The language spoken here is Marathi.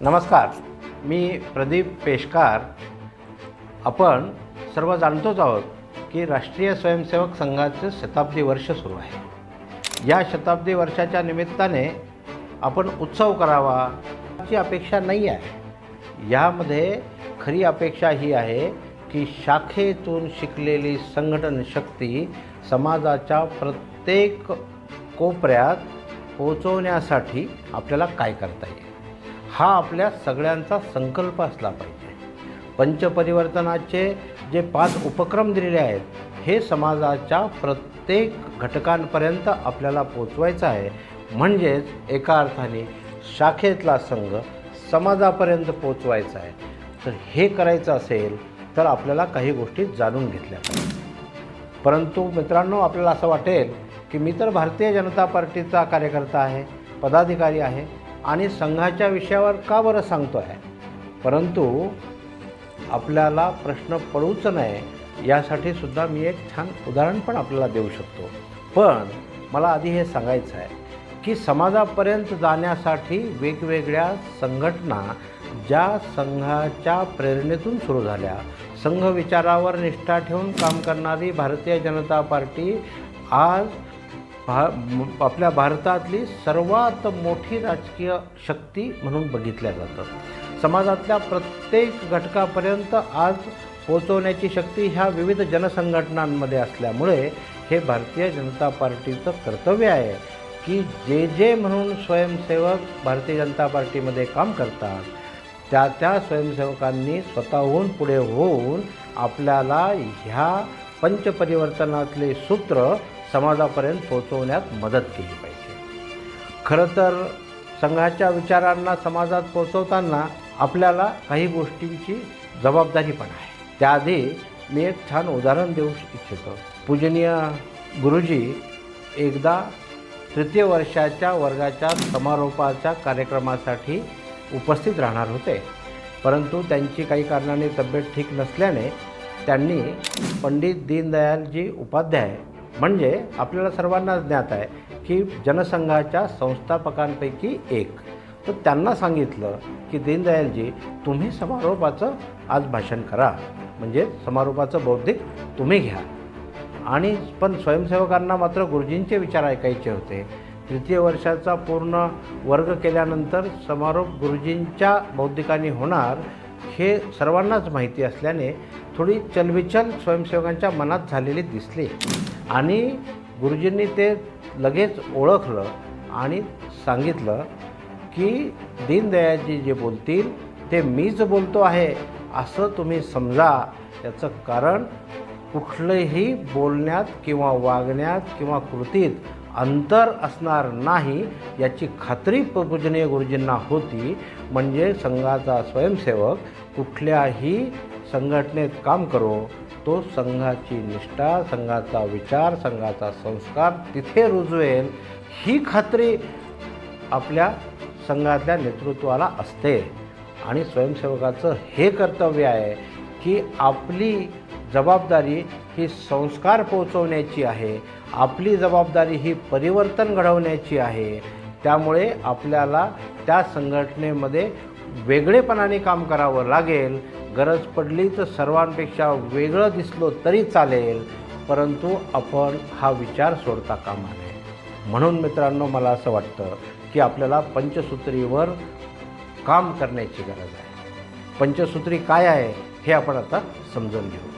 नमस्कार मी प्रदीप पेशकार. आपण सर्व जाणतोच आहोत की राष्ट्रीय स्वयंसेवक संघाचे शताब्दी वर्ष सुरू आहे. या शताब्दी वर्षाच्या निमित्ताने आपण उत्सव करावा याची अपेक्षा नाही आहे. यामध्ये खरी अपेक्षा ही आहे की शाखेतून शिकलेली संघटन शक्ती समाजाच्या प्रत्येक कोपऱ्यात पोचवण्यासाठी आपल्याला काय करता येईल? हा आपल्या सगळ्यांचा संकल्प असला पाहिजे. पंचपरिवर्तनाचे जे पाच उपक्रम दिलेले आहेत हे समाजाच्या प्रत्येक घटकांपर्यंत आपल्याला पोचवायचं आहे. म्हणजेच एका अर्थाने शाखेतला संघ समाजापर्यंत पोचवायचा आहे. तर हे करायचं असेल तर आपल्याला काही गोष्टी जाणून घेतल्या पाहिजे. परंतु मित्रांनो आपल्याला असं वाटेल की मी तर भारतीय जनता पार्टीचा कार्यकर्ता आहे पदाधिकारी आहे. आणि संघाच्या विषयावर का बरं सांगतो आहे परंतु आपल्याला प्रश्न पडूच नये यासाठी सुद्धा मी एक छान उदाहरण पण आपल्याला देऊ शकतो. पण मला आधी हे सांगायचं आहे की समाजापर्यंत जाण्यासाठी वेगवेगळ्या संघटना ज्या संघाच्या प्रेरणेतून सुरू झाल्या संघ विचारावर निष्ठा ठेवून काम करणारी भारतीय जनता पार्टी आज भा आपल्या भारतातली सर्वात मोठी राजकीय शक्ती म्हणून बघितल्या जातात समाजातल्या प्रत्येक घटकापर्यंत आज पोचवण्याची शक्ती ह्या विविध जनसंघटनांमध्ये असल्यामुळे हे भारतीय जनता पार्टीचं कर्तव्य आहे की जे जे म्हणून स्वयंसेवक भारतीय जनता पार्टीमध्ये काम करतात त्या त्या स्वयंसेवकांनी स्वतःहून पुढे होऊन आपल्याला ह्या पंचपरिवर्तनातले सूत्र समाजापर्यंत पोहोचवण्यात मदत केली पाहिजे. खरं तर संघाच्या विचारांना समाजात पोचवताना आपल्याला काही गोष्टींची जबाबदारी पण आहे. त्याआधी मी एक छान उदाहरण देऊ इच्छितो. पूजनीय गुरुजी एकदा तृतीय वर्षाच्या वर्गाच्या समारोपाच्या कार्यक्रमासाठी उपस्थित राहणार होते. परंतु त्यांची काही कारणाने तब्येत ठीक नसल्याने त्यांनी पंडित दीनदयालजी उपाध्याय म्हणजे आपल्याला सर्वांना ज्ञात आहे की जनसंघाच्या संस्थापकांपैकी एक. तर त्यांना सांगितलं की दीनदयालजी तुम्ही समारोपाचं आज भाषण करा. म्हणजे समारोपाचं बौद्धिक तुम्ही घ्या. आणि पण स्वयंसेवकांना मात्र गुरुजींचे विचार ऐकायचे होते. तृतीय वर्षाचा पूर्ण वर्ग केल्यानंतर समारोप गुरुजींच्या बौद्धिकाने होणार. हे सर्वांनाच माहिती असल्याने थोडी चलविचल स्वयंसेवकांच्या मनात झालेली दिसली. आणि गुरुजींनी ते लगेच ओळखलं आणि सांगितलं की दीनदयाळजी जे बोलतील ते मीच बोलतो आहे. असं तुम्ही समजा. याचं कारण कुठलंही बोलण्यात किंवा वागण्यात किंवा कृतीत अंतर असणार नाही याची खात्री पूजनीय गुरुजींना होती. म्हणजे संघाचा स्वयंसेवक कुठल्याही संघटनेत काम करो तो संघाची निष्ठा संघाचा विचार संघाचा संस्कार तिथे रुजवेल ही खात्री आपल्या संघातल्या नेतृत्वाला असते. आणि स्वयंसेवकाचं हे कर्तव्य आहे की आपली जबाबदारी ही संस्कार पोचवण्याची आहे. आपली जबाबदारी ही परिवर्तन घडवण्याची आहे. त्यामुळे आपल्याला त्या संघटनेमध्ये वेगळेपणाने काम करावं लागेल. गरज पडली तर सर्वांपेक्षा वेगळं दिसलो तरी चालेल. परंतु आपण हा विचार सोडता कामा नये. म्हणून मित्रांनो मला असं वाटतं की आपल्याला पंचसूत्रीवर काम करण्याची गरज आहे. पंचसूत्री काय आहे हे आपण आता समजून घेऊ.